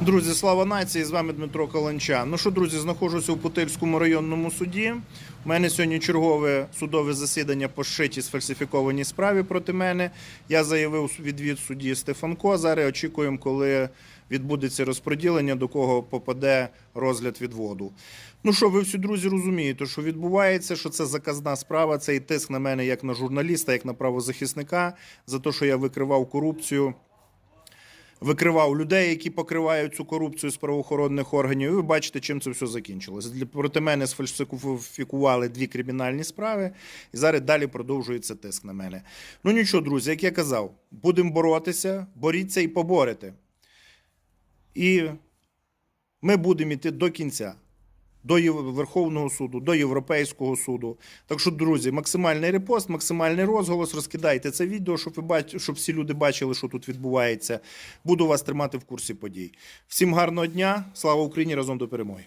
Друзі, слава нації! З вами Дмитро Каланча. Ну що, друзі, знаходжуся у Путильському районному суді. У мене сьогодні чергове судове засідання по шитій сфальсифікованій справі проти мене. Я заявив відвід судді Стефанко. Зараз очікуємо, коли відбудеться розподілення, до кого попаде розгляд відводу. Ну що, ви всі друзі розумієте, що відбувається, що це заказна справа, це і тиск на мене як на журналіста, як на правозахисника, за те, що я викривав корупцію викривав людей, які покривають цю корупцію з правоохоронних органів. Ви бачите, чим це все закінчилося. Для проти мене сфальсифікували дві кримінальні справи, і зараз далі продовжується тиск на мене. Ну нічого, друзі, як я казав, будемо боротися, боріться і поборете. І ми будемо йти до кінця. До Верховного суду, до Європейського суду. Так що, друзі, максимальний репост, максимальний розголос. Розкидайте це відео, щоб ви бач... щоб всі люди бачили, що тут відбувається. Буду вас тримати в курсі подій. Всім гарного дня! Слава Україні! Разом до перемоги!